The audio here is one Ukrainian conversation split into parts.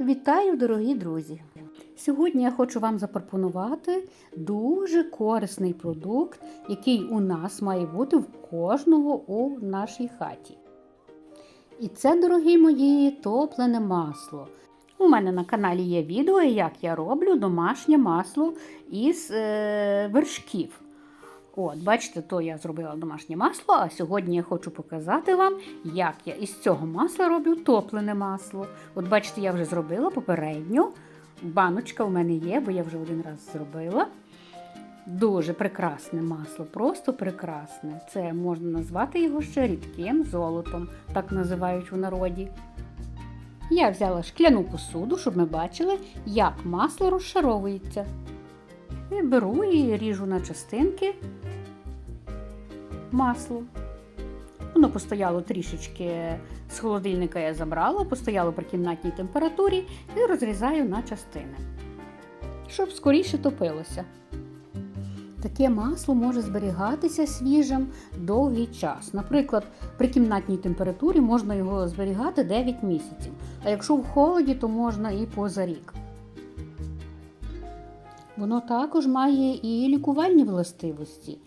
Вітаю, дорогі друзі! Сьогодні я хочу вам запропонувати дуже корисний продукт, який у нас має бути в кожного у нашій хаті. І це, дорогі мої, топлене масло. У мене на каналі є відео, як я роблю домашнє масло із е, вершків. От, бачите, то я зробила домашнє масло, а сьогодні я хочу показати вам, як я із цього масла роблю топлене масло. От бачите, я вже зробила попередньо. Баночка у мене є, бо я вже один раз зробила. Дуже прекрасне масло, просто прекрасне. Це можна назвати його ще рідким золотом, так називають у народі. Я взяла шкляну посуду, щоб ми бачили, як масло розшаровується. І беру і ріжу на частинки масло. Воно постояло трішечки з холодильника я забрала, постояло при кімнатній температурі і розрізаю на частини, щоб скоріше топилося. Таке масло може зберігатися свіжим довгий час. Наприклад, при кімнатній температурі можна його зберігати 9 місяців, а якщо в холоді, то можна і поза рік. Воно також має і лікувальні властивості.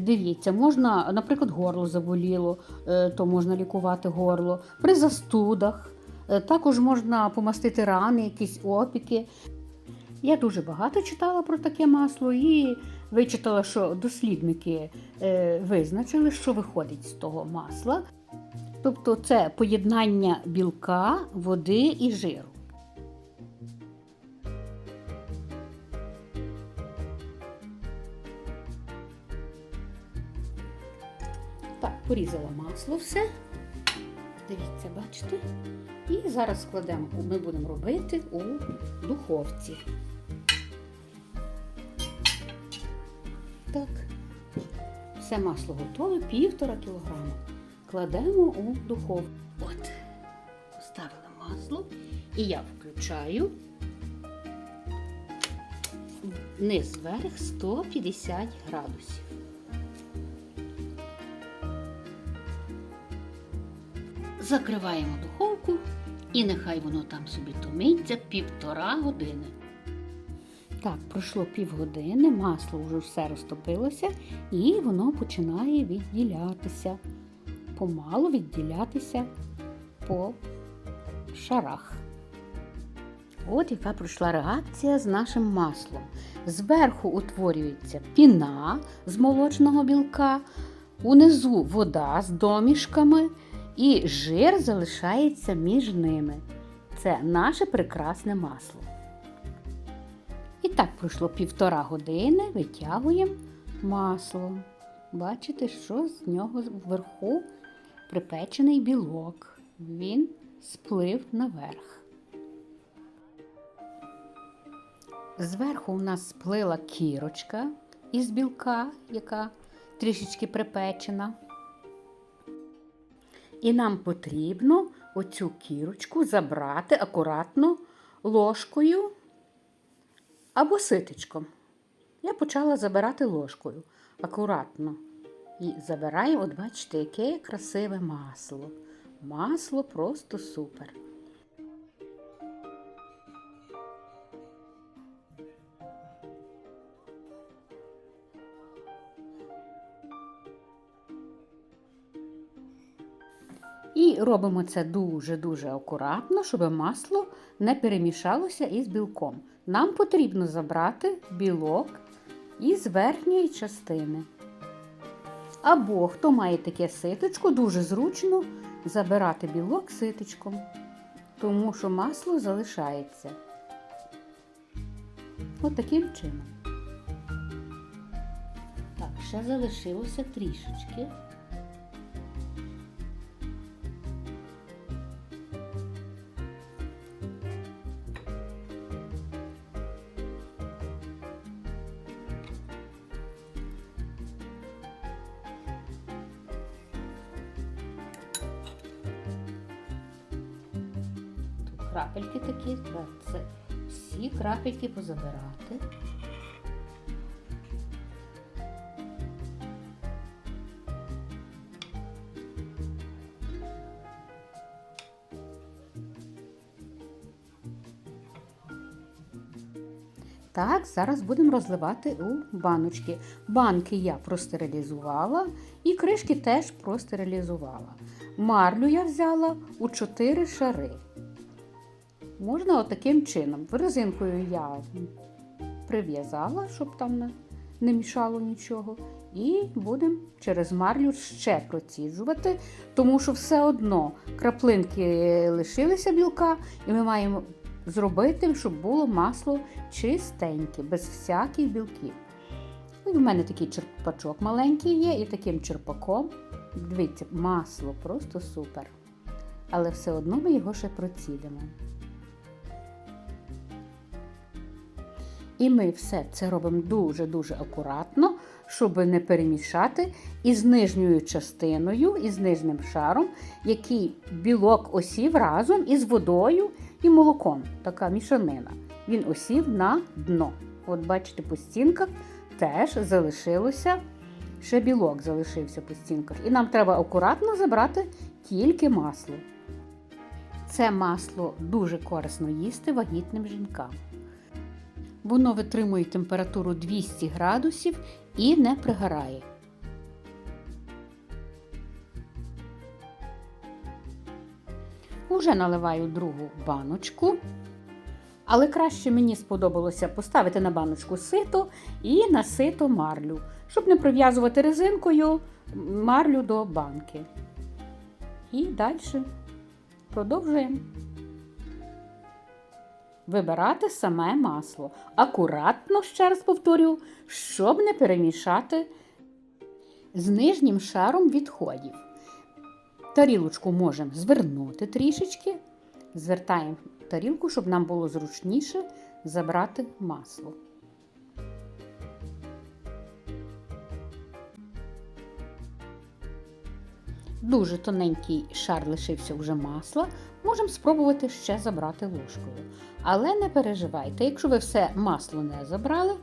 Дивіться, можна, наприклад, горло заболіло, е, то можна лікувати горло, при застудах, е, також можна помастити рани, якісь опіки. Я дуже багато читала про таке масло і вичитала, що дослідники е, визначили, що виходить з того масла. Тобто це поєднання білка, води і жиру. Порізала масло все. Дивіться, бачите? І зараз складемо, ми будемо робити у духовці. Так, все масло готове, півтора кілограма. Кладемо у духовку. От, поставила масло і я включаю низ вверх 150 градусів. Закриваємо духовку і нехай воно там собі томиться півтора години. Так, пройшло півгодини, масло вже все розтопилося і воно починає відділятися. Помалу відділятися по шарах. От яка пройшла реакція з нашим маслом. Зверху утворюється піна з молочного білка, унизу вода з домішками і жир залишається між ними. Це наше прекрасне масло. І так пройшло півтора години, витягуємо масло. Бачите, що з нього вверху припечений білок. Він сплив наверх. Зверху у нас сплила кірочка із білка, яка трішечки припечена. І нам потрібно оцю кірочку забрати акуратно ложкою або ситечком. Я почала забирати ложкою акуратно. І забираємо, от бачите, яке красиве масло. Масло просто супер. І робимо це дуже-дуже акуратно, щоб масло не перемішалося із білком. Нам потрібно забрати білок із верхньої частини. Або, хто має таке ситочко, дуже зручно забирати білок ситочком, тому що масло залишається. От чином. Так, ще залишилося трішечки. Крапельки такі, це всі крапельки позабирати. Так, зараз будемо розливати у баночки. Банки я простерилізувала і кришки теж простерилізувала. Марлю я взяла у 4 шари. Можна отаким чином. Резинкою я прив'язала, щоб там не, мішало нічого. І будемо через марлю ще проціджувати, тому що все одно краплинки лишилися білка, і ми маємо зробити, щоб було масло чистеньке, без всяких білків. І в мене такий черпачок маленький є, і таким черпаком, дивіться, масло просто супер. Але все одно ми його ще процідимо. І ми все це робимо дуже-дуже акуратно, щоб не перемішати із нижньою частиною, із нижнім шаром, який білок осів разом із водою і молоком. Така мішанина. Він осів на дно. От бачите, по стінках теж залишилося, ще білок залишився по стінках. І нам треба акуратно забрати тільки масло. Це масло дуже корисно їсти вагітним жінкам. Воно витримує температуру 200 градусів і не пригорає. Уже наливаю другу баночку. Але краще мені сподобалося поставити на баночку сито і на сито марлю, щоб не прив'язувати резинкою марлю до банки. І далі продовжуємо вибирати саме масло. Акуратно, ще раз повторю, щоб не перемішати з нижнім шаром відходів. Тарілочку можемо звернути трішечки, звертаємо тарілку, щоб нам було зручніше забрати масло. Дуже тоненький шар лишився вже масла. Можемо спробувати ще забрати ложкою. Але не переживайте, якщо ви все масло не забрали,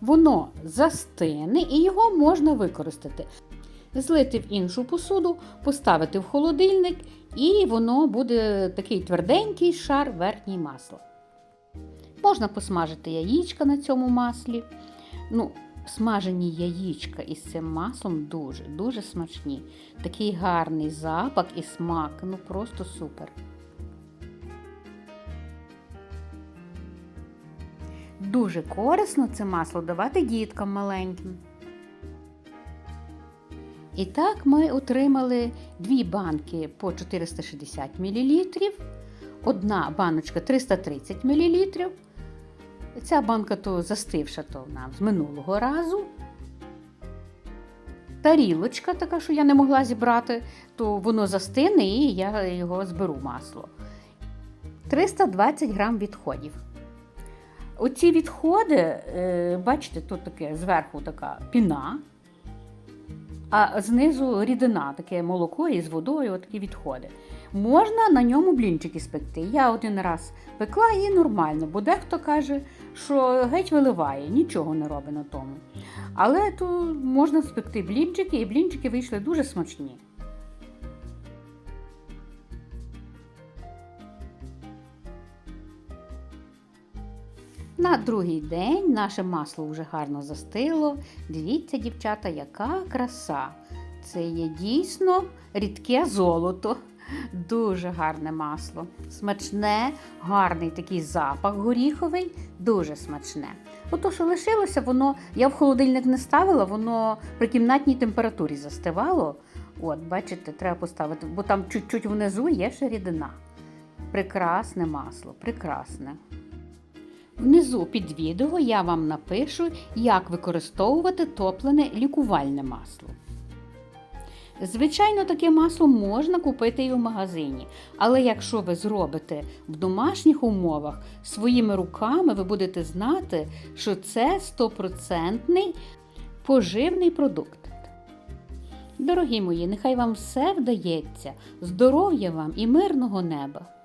воно застине і його можна використати. Злити в іншу посуду, поставити в холодильник, і воно буде такий тверденький шар верхній масла. Можна посмажити яєчка на цьому маслі. Ну, Смажені яєчка із цим маслом дуже-дуже смачні. Такий гарний запах і смак, ну просто супер. Дуже корисно це масло давати діткам маленьким. І так ми отримали дві банки по 460 мл, одна баночка 330 мл. Ця банка то застивша то нам з минулого разу. Тарілочка така, що я не могла зібрати, то воно застине і я його зберу масло. 320 грам відходів. Оці відходи, е, бачите, тут таке зверху така піна, а знизу рідина, таке молоко із водою, такі відходи. Можна на ньому блінчики спекти. Я один раз пекла і нормально, бо дехто каже, що геть виливає, нічого не робить на тому. Але то можна спекти блінчики, і блінчики вийшли дуже смачні. На другий день наше масло вже гарно застило. Дивіться, дівчата, яка краса! Це є дійсно рідке золото. Дуже гарне масло. Смачне, гарний такий запах горіховий, дуже смачне. Ото, що лишилося, воно я в холодильник не ставила, воно при кімнатній температурі застивало. От, бачите, треба поставити, бо там чуть-чуть внизу є ще рідина. Прекрасне масло, прекрасне. Внизу під відео я вам напишу, як використовувати топлене лікувальне масло. Звичайно, таке масло можна купити і в магазині, але якщо ви зробите в домашніх умовах своїми руками, ви будете знати, що це стопроцентний поживний продукт. Дорогі мої, нехай вам все вдається, здоров'я вам і мирного неба!